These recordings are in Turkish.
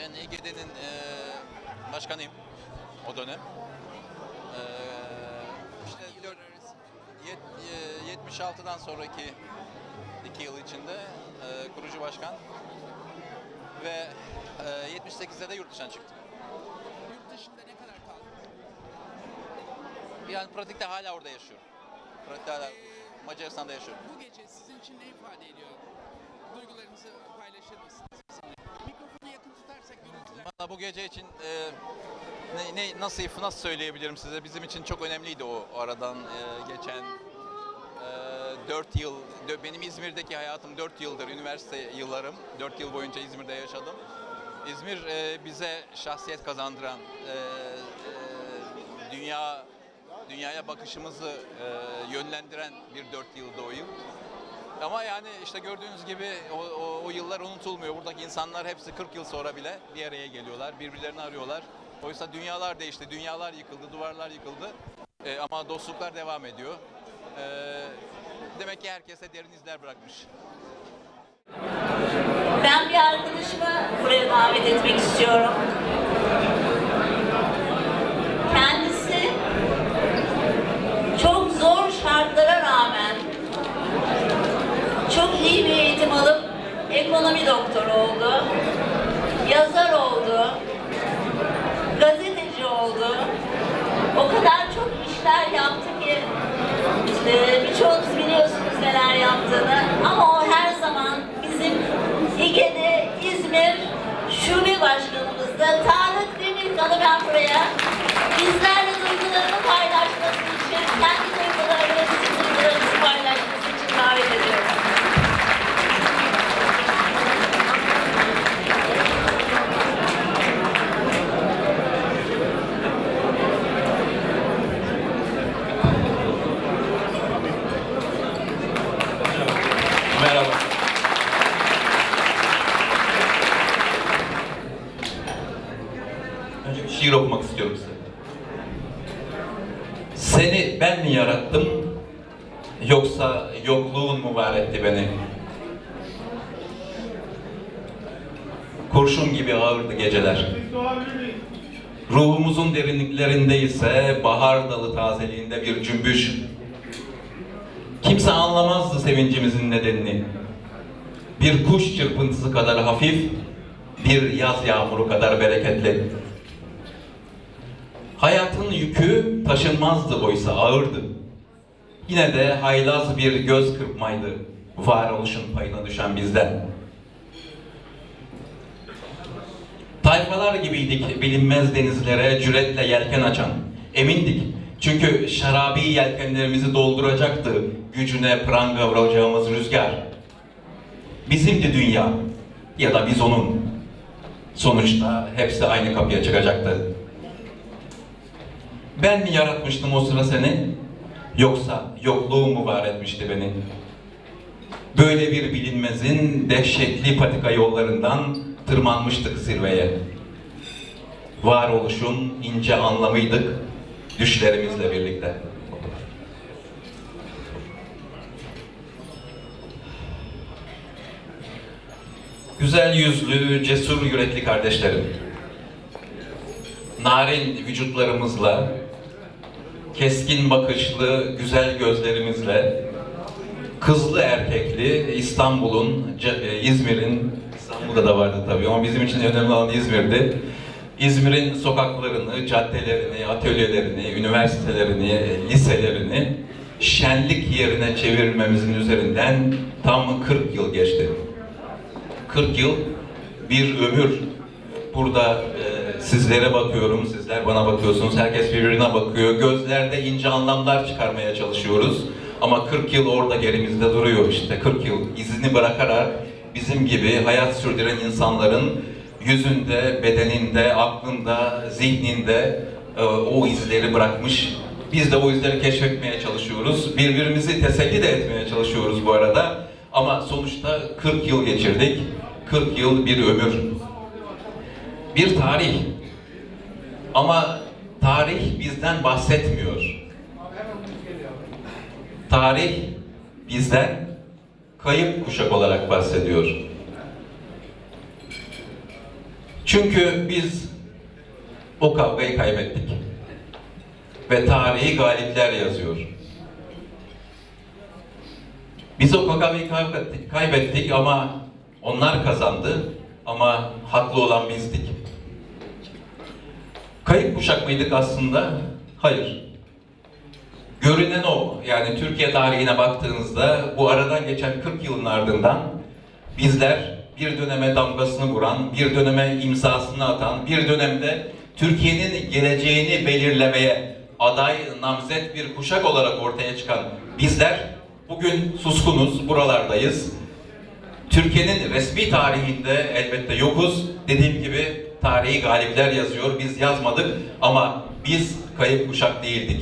Ben EGD'nin e, başkanıyım o dönem. E, işte yet, e, 76'dan sonraki iki yıl içinde e, kurucu başkan ve e, 78'de de yurt dışına çıktım. Yurt dışında ne kadar kaldın? Yani pratikte hala orada yaşıyorum. Pratikte hala ee, Macaristan'da yaşıyorum. Bu gece sizin için ne ifade ediyor? Duygularınızı paylaşır mısınız? Mikrofonu yakın tutarsak gürültüler... Valla bu gece için e, ne, ne, nasıl nasıl söyleyebilirim size? Bizim için çok önemliydi o aradan e, geçen e, 4 yıl. Benim İzmir'deki hayatım 4 yıldır, üniversite yıllarım. 4 yıl boyunca İzmir'de yaşadım. İzmir e, bize şahsiyet kazandıran, e, e, dünya dünyaya bakışımızı e, yönlendiren bir 4 yıldı o yıl. Ama yani işte gördüğünüz gibi o, o, o yıllar unutulmuyor. Buradaki insanlar hepsi 40 yıl sonra bile bir araya geliyorlar, birbirlerini arıyorlar. Oysa dünyalar değişti, dünyalar yıkıldı, duvarlar yıkıldı. Ee, ama dostluklar devam ediyor. Ee, demek ki herkese derin izler bırakmış. Ben bir arkadaşımı buraya davet etmek istiyorum. Kendisi çok zor şartlara rağmen çok iyi bir eğitim alıp ekonomi doktoru oldu. Yazar oldu. Gazeteci oldu. O kadar çok işler yaptı ki ee, birçoğunuz biliyorsunuz neler yaptığını ama o her zaman bizim İGE'de İzmir Şube Başkanımızdı. Tarık Demirkan'ı ben buraya bizlerle duygularını paylaşması için, kendi duygularını, bizim duygularımızı paylaşması için davet ediyorum. Merhaba. Önce bir şiir okumak istiyorum size. Seni ben mi yarattım yoksa yokluğun mu var etti beni? Kurşun gibi ağırdı geceler. Ruhumuzun derinliklerinde ise bahar dalı tazeliğinde bir cümbüş. Kimse anlamazdı sevincimizin nedenini. Bir kuş çırpıntısı kadar hafif, bir yaz yağmuru kadar bereketli. Hayatın yükü taşınmazdı oysa ağırdı. Yine de haylaz bir göz kırpmaydı varoluşun payına düşen bizden. Tayfalar gibiydik bilinmez denizlere cüretle yelken açan. Emindik. Çünkü şarabi yelkenlerimizi dolduracaktı gücüne pranga vuracağımız rüzgar. Bizimdi dünya ya da biz onun. Sonuçta hepsi aynı kapıya çıkacaktı. Ben mi yaratmıştım o sıra seni? Yoksa yokluğum mu var etmişti beni? Böyle bir bilinmezin dehşetli patika yollarından tırmanmıştık zirveye. Varoluşun ince anlamıydık düşlerimizle birlikte. Güzel yüzlü, cesur yürekli kardeşlerim. Narin vücutlarımızla, keskin bakışlı, güzel gözlerimizle, kızlı erkekli İstanbul'un, e, İzmir'in, İstanbul'da da vardı tabii ama bizim için önemli olan İzmir'di. İzmir'in sokaklarını, caddelerini, atölyelerini, üniversitelerini, liselerini şenlik yerine çevirmemizin üzerinden tam 40 yıl geçti. 40 yıl bir ömür. Burada e, sizlere bakıyorum, sizler bana bakıyorsunuz, herkes birbirine bakıyor. Gözlerde ince anlamlar çıkarmaya çalışıyoruz. Ama 40 yıl orada gerimizde duruyor işte. 40 yıl izini bırakarak bizim gibi hayat sürdüren insanların yüzünde, bedeninde, aklında, zihninde e, o izleri bırakmış. Biz de o izleri keşfetmeye çalışıyoruz. Birbirimizi teselli de etmeye çalışıyoruz bu arada. Ama sonuçta 40 yıl geçirdik. 40 yıl bir ömür. Bir tarih. Ama tarih bizden bahsetmiyor. Tarih bizden kayıp kuşak olarak bahsediyor. Çünkü biz o kavgayı kaybettik. Ve tarihi galipler yazıyor. Biz o kakavayı kaybettik, kaybettik ama onlar kazandı ama haklı olan bizdik. Kayıp kuşak mıydık aslında? Hayır. Görünen o. Yani Türkiye tarihine baktığınızda bu aradan geçen 40 yılın ardından bizler bir döneme damgasını vuran, bir döneme imzasını atan, bir dönemde Türkiye'nin geleceğini belirlemeye aday, namzet bir kuşak olarak ortaya çıkan bizler bugün suskunuz, buralardayız. Türkiye'nin resmi tarihinde elbette yokuz. Dediğim gibi tarihi galipler yazıyor. Biz yazmadık ama biz kayıp kuşak değildik.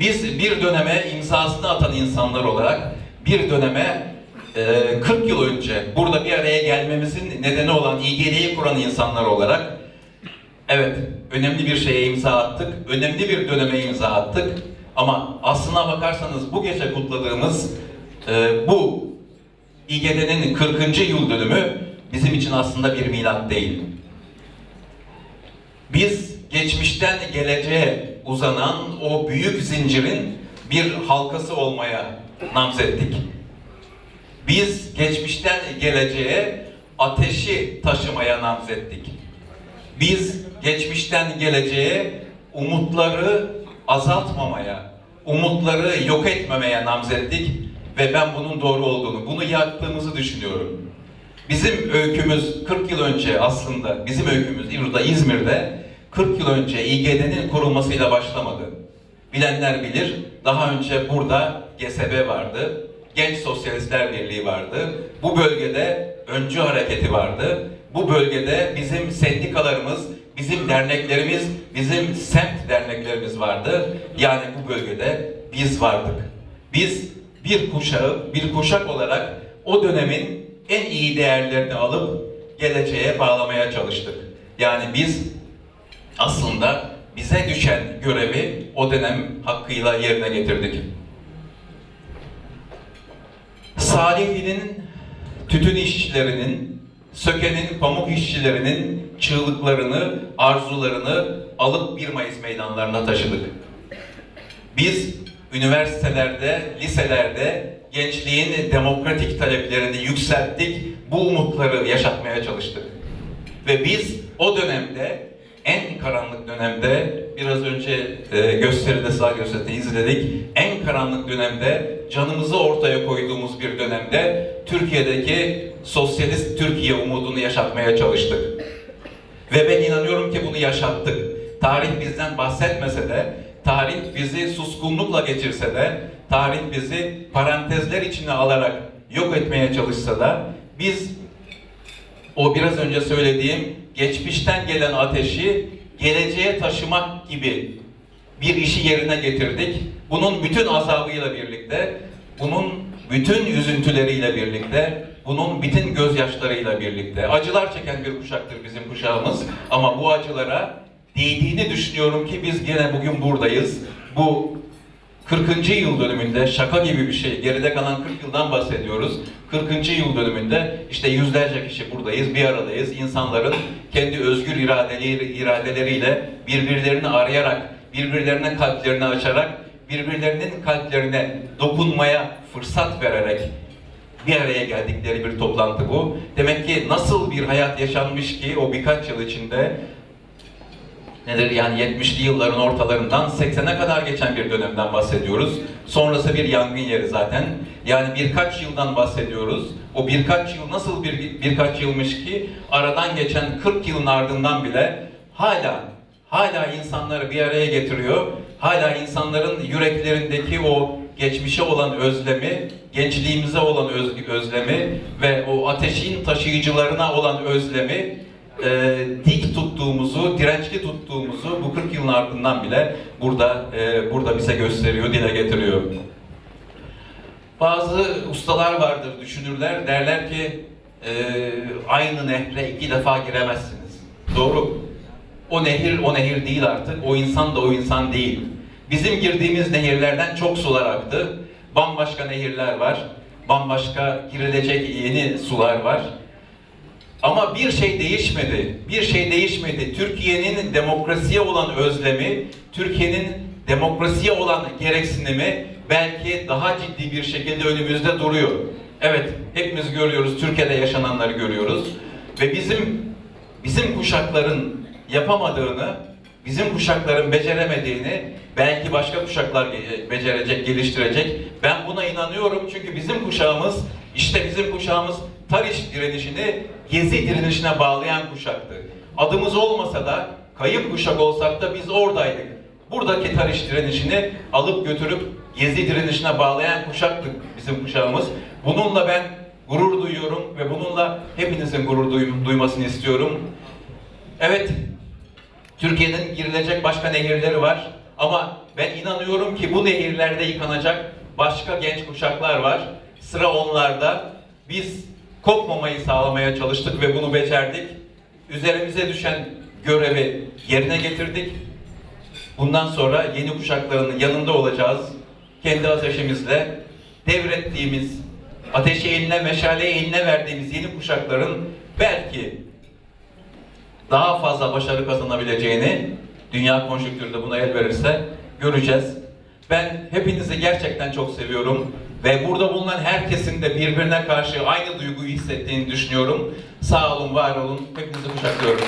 Biz bir döneme imzasını atan insanlar olarak bir döneme e, 40 yıl önce burada bir araya gelmemizin nedeni olan İGD'yi kuran insanlar olarak evet önemli bir şeye imza attık. Önemli bir döneme imza attık. Ama aslına bakarsanız bu gece kutladığımız e, bu İGD'nin 40. yıl dönümü bizim için aslında bir milat değil. Biz geçmişten geleceğe uzanan o büyük zincirin bir halkası olmaya namzettik. Biz geçmişten geleceğe ateşi taşımaya namzettik. Biz geçmişten geleceğe umutları azaltmamaya, umutları yok etmemeye namzettik ve ben bunun doğru olduğunu, bunu yaptığımızı düşünüyorum. Bizim öykümüz 40 yıl önce aslında, bizim öykümüz burada İzmir'de 40 yıl önce İGD'nin kurulmasıyla başlamadı. Bilenler bilir, daha önce burada GSB vardı, Genç Sosyalistler Birliği vardı. Bu bölgede Öncü Hareketi vardı. Bu bölgede bizim sendikalarımız, bizim derneklerimiz, bizim semt derneklerimiz vardı. Yani bu bölgede biz vardık. Biz bir kuşağı, bir kuşak olarak o dönemin en iyi değerlerini alıp geleceğe bağlamaya çalıştık. Yani biz aslında bize düşen görevi o dönem hakkıyla yerine getirdik. Salihli'nin tütün işçilerinin, Söke'nin pamuk işçilerinin çığlıklarını, arzularını alıp 1 Mayıs meydanlarına taşıdık. Biz üniversitelerde, liselerde gençliğin demokratik taleplerini yükselttik, bu umutları yaşatmaya çalıştık. Ve biz o dönemde en karanlık dönemde biraz önce e, gösteride sağ gösteride izledik. En karanlık dönemde canımızı ortaya koyduğumuz bir dönemde Türkiye'deki sosyalist Türkiye umudunu yaşatmaya çalıştık. Ve ben inanıyorum ki bunu yaşattık. Tarih bizden bahsetmese de, tarih bizi suskunlukla geçirse de, tarih bizi parantezler içine alarak yok etmeye çalışsa da biz o biraz önce söylediğim geçmişten gelen ateşi geleceğe taşımak gibi bir işi yerine getirdik. Bunun bütün azabıyla birlikte, bunun bütün üzüntüleriyle birlikte, bunun bütün gözyaşlarıyla birlikte. Acılar çeken bir kuşaktır bizim kuşağımız ama bu acılara değdiğini düşünüyorum ki biz gene bugün buradayız. Bu 40. yıl dönümünde şaka gibi bir şey. Geride kalan 40 yıldan bahsediyoruz. 40. yıl dönümünde işte yüzlerce kişi buradayız, bir aradayız. İnsanların kendi özgür iradeleri, iradeleriyle birbirlerini arayarak, birbirlerine kalplerini açarak, birbirlerinin kalplerine dokunmaya fırsat vererek bir araya geldikleri bir toplantı bu. Demek ki nasıl bir hayat yaşanmış ki o birkaç yıl içinde nedir yani 70'li yılların ortalarından 80'e kadar geçen bir dönemden bahsediyoruz. Sonrası bir yangın yeri zaten. Yani birkaç yıldan bahsediyoruz. O birkaç yıl nasıl bir birkaç yılmış ki aradan geçen 40 yılın ardından bile hala hala insanları bir araya getiriyor. Hala insanların yüreklerindeki o geçmişe olan özlemi, gençliğimize olan öz- özlemi ve o ateşin taşıyıcılarına olan özlemi e, dik tuttuğumuzu, dirençli tuttuğumuzu bu 40 yılın ardından bile burada e, burada bize gösteriyor, dile getiriyor. Bazı ustalar vardır, düşünürler, derler ki e, aynı nehre iki defa giremezsiniz. Doğru. O nehir o nehir değil artık, o insan da o insan değil. Bizim girdiğimiz nehirlerden çok sular aktı. Bambaşka nehirler var, bambaşka girilecek yeni sular var. Ama bir şey değişmedi. Bir şey değişmedi. Türkiye'nin demokrasiye olan özlemi, Türkiye'nin demokrasiye olan gereksinimi belki daha ciddi bir şekilde önümüzde duruyor. Evet, hepimiz görüyoruz, Türkiye'de yaşananları görüyoruz ve bizim bizim kuşakların yapamadığını, bizim kuşakların beceremediğini belki başka kuşaklar ge- becerecek, geliştirecek. Ben buna inanıyorum çünkü bizim kuşağımız, işte bizim kuşağımız Tariş direnişini Gezi direnişine bağlayan kuşaktı. Adımız olmasa da, kayıp kuşak olsak da biz oradaydık. Buradaki Tariş direnişini alıp götürüp Gezi direnişine bağlayan kuşaktık bizim kuşağımız. Bununla ben gurur duyuyorum ve bununla hepinizin gurur duy- duymasını istiyorum. Evet, Türkiye'nin girilecek başka nehirleri var ama ben inanıyorum ki bu nehirlerde yıkanacak başka genç kuşaklar var. Sıra onlarda. Biz kopmamayı sağlamaya çalıştık ve bunu becerdik. Üzerimize düşen görevi yerine getirdik. Bundan sonra yeni kuşakların yanında olacağız. Kendi ateşimizle devrettiğimiz, ateşi eline, meşaleyi eline verdiğimiz yeni kuşakların belki daha fazla başarı kazanabileceğini dünya konjonktürü de buna el verirse göreceğiz. Ben hepinizi gerçekten çok seviyorum ve burada bulunan herkesin de birbirine karşı aynı duyguyu hissettiğini düşünüyorum. Sağ olun, var olun. Hepinizi kucaklıyorum.